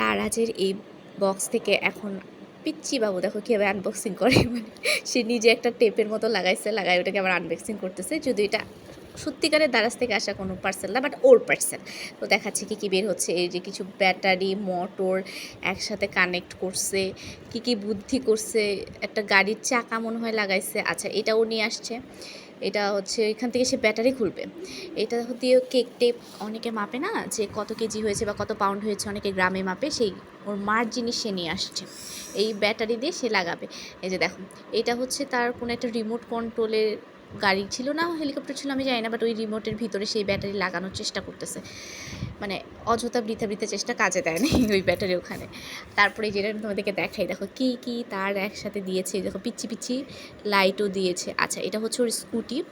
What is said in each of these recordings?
তারাজের এই বক্স থেকে এখন পিচ্ছি বাবু, দেখো কীভাবে আনবক্সিং করে। মানে সে নিজে একটা টেপের মতো লাগাইছে লাগাই ওটাকে আবার আনবক্সিং করতেছে। যদি এটা সত্যিকারের দারাজ থেকে আসা কোনো পার্সেল না বাট ওর পার্সেল তো দেখাচ্ছে কি কী বের হচ্ছে। এই যে কিছু ব্যাটারি মোটর একসাথে কানেক্ট করছে, কি কি বুদ্ধি করছে। একটা গাড়ির চাকা মনে হয় লাগাইছে। আচ্ছা এটাও নিয়ে আসছে। এটা হচ্ছে এখান থেকে সে ব্যাটারি খুলবে। এটা দিয়ে কেক টেপ অনেকে মাপে না, যে কত কেজি হয়েছে বা কত পাউন্ড হয়েছে অনেকে গ্রামে মাপে, সেই ওর মার জিনিস সে নিয়ে আসছে। এই ব্যাটারি দিয়ে সে লাগাবে। এই যে দেখো, এটা হচ্ছে তার কোনো একটা রিমোট কন্ট্রোলের গাড়ি ছিল না হেলিকপ্টার ছিল, আমি জানি না বাট ওই রিমোটের ভিতরে সেই ব্যাটারি লাগানোর চেষ্টা করতেছে। মানে অযথা বৃথা বৃথা চেষ্টা কাজে দেয়নি ওই ব্যাটারি ওখানে। তারপরে যেটা তোমাদেরকে দেখাই, দেখো কি কি তার একসাথে দিয়েছে, দেখো পিচ্ছি পিচ্ছি লাইটও দিয়েছে। আচ্ছা এটা হচ্ছে ওর স্কুটি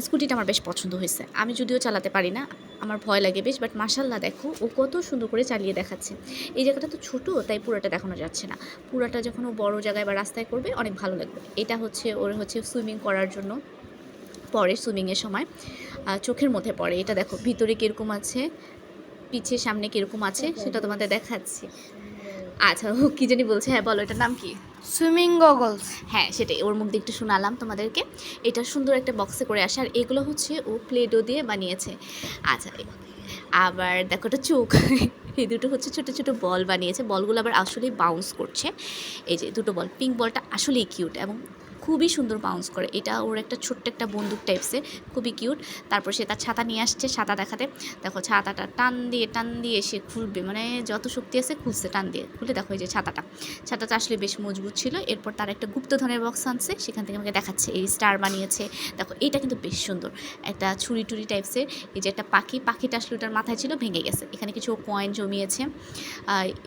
স্কুটিটা আমার বেশ পছন্দ হয়েছে। আমি যদিও চালাতে পারি না, আমার ভয় লাগে বেশ বাট মাসাল্লাহ দেখো, ও কত সুন্দর করে চালিয়ে দেখাচ্ছে। এই জায়গাটা তো ছোটো, তাই পুরোটা দেখানো যাচ্ছে না। পুরোটা যখন ও বড় জায়গায় বা রাস্তায় করবে, অনেক ভালো লাগবে। এটা হচ্ছে, ওর হচ্ছে সুইমিং করার জন্য। পরে সুইমিংয়ের সময় চোখের মধ্যে পড়ে। এটা দেখো ভিতরে কীরকম আছে পিছে সামনে কীরকম আছে সেটা তোমাদের দেখাচ্ছি। আচ্ছা ও কী জানি বলছে হ্যাঁ বলো এটার নাম কি? Swimming goggles. হ্যাঁ সেটাই ওর মুখ দিয়ে একটু শোনালাম তোমাদেরকে। এটা সুন্দর একটা বক্সে করে আসে আর এগুলো হচ্ছে ও প্লেডো দিয়ে বানিয়েছে। আচ্ছা আবার দেখো এটা চোখ। এই দুটো হচ্ছে ছোট ছোট বল বানিয়েছে। বলগুলো আবার আসলেই বাউন্স করছে। এই যে দুটো বল পিঙ্ক বলটা আসলেই কিউট এবং খুবই সুন্দর বাউন্স করে। এটা ওর একটা ছোট্ট একটা বন্দুক টাইপসের খুবই কিউট তারপর সে তার ছাতা নিয়ে আসছে ছাতা দেখাতে। দেখো ছাতাটা টান দিয়ে টান দিয়ে সে খুলবে। মানে যত শক্তি আছে খুলছে, টান দিয়ে। খুলে দেখো এই যে ছাতাটা। ছাতাটা আসলে বেশ মজবুত ছিল। এরপর তার একটা গুপ্তধনের বক্স আনছে। সেখান থেকে আমাকে দেখাচ্ছে, এই স্টার বানিয়েছে। দেখো, এটা কিন্তু বেশ সুন্দর। একটা ছুরি টুরি টাইপসের এই যে একটা পাখি, পাখিটা আসলে ওটার মাথায় ছিল, ভেঙে গেছে। এখানে কিছু কয়েন জমিয়েছে।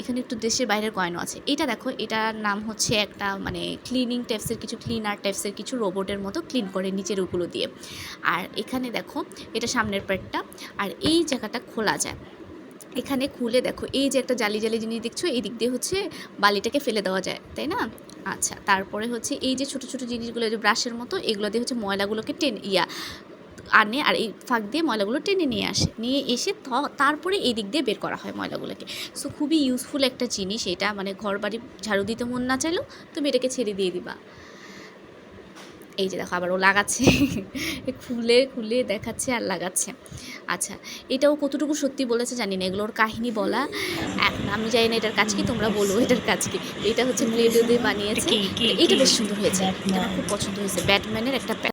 এখানে একটু দেশের বাইরের কয়েনও আছে। এটা দেখো, এটার নাম হচ্ছে একটা মানে ক্লিনিং টাইপসের কিছু ক্লিনার টাইপসের কিছু রোবটের মতো ক্লিন করে নিচের ওগুলো দিয়ে। আর এখানে দেখো, এটা সামনের পেটটা আর এই জায়গাটা খোলা যায়। এখানে খুলে দেখো, এই যে একটা জালি জালি জিনিস দেখছ, এই দিক দিয়ে হচ্ছে বালিটাকে ফেলে দেওয়া যায়, তাই না? আচ্ছা তারপরে হচ্ছে এই যে ছোট ছোট জিনিসগুলো যে ব্রাশের মতো, এগুলো দিয়ে হচ্ছে ময়লাগুলোকে টেন, ইয়া, আনে আর এই ফাঁক দিয়ে ময়লাগুলো টেনে নিয়ে আসে। নিয়ে এসে তারপরে এই দিক দিয়ে বের করা হয় ময়লাগুলোকে। সো খুবই ইউজফুল একটা জিনিস এটা মানে ঘর বাড়ি ঝাড়ু দিতে মন না চাইলেও তুমি এটাকে ছেড়ে দিয়ে দিবা। এই যে দেখো আবারও ও লাগাচ্ছে। খুলে খুলে দেখাচ্ছে আর লাগাচ্ছে। আচ্ছা এটাও কতটুকু সত্যি বলেছে জানি না এগুলোর কাহিনী বলা। এখন আমি জানি না এটার কাজ কি তোমরা বলো এটার কাজ কি। এটা হচ্ছে প্লেডো দিয়ে বানিয়েছে। এটা বেশ সুন্দর হয়েছে। এটা খুব পছন্দ হয়েছে। ব্যাটম্যানের একটা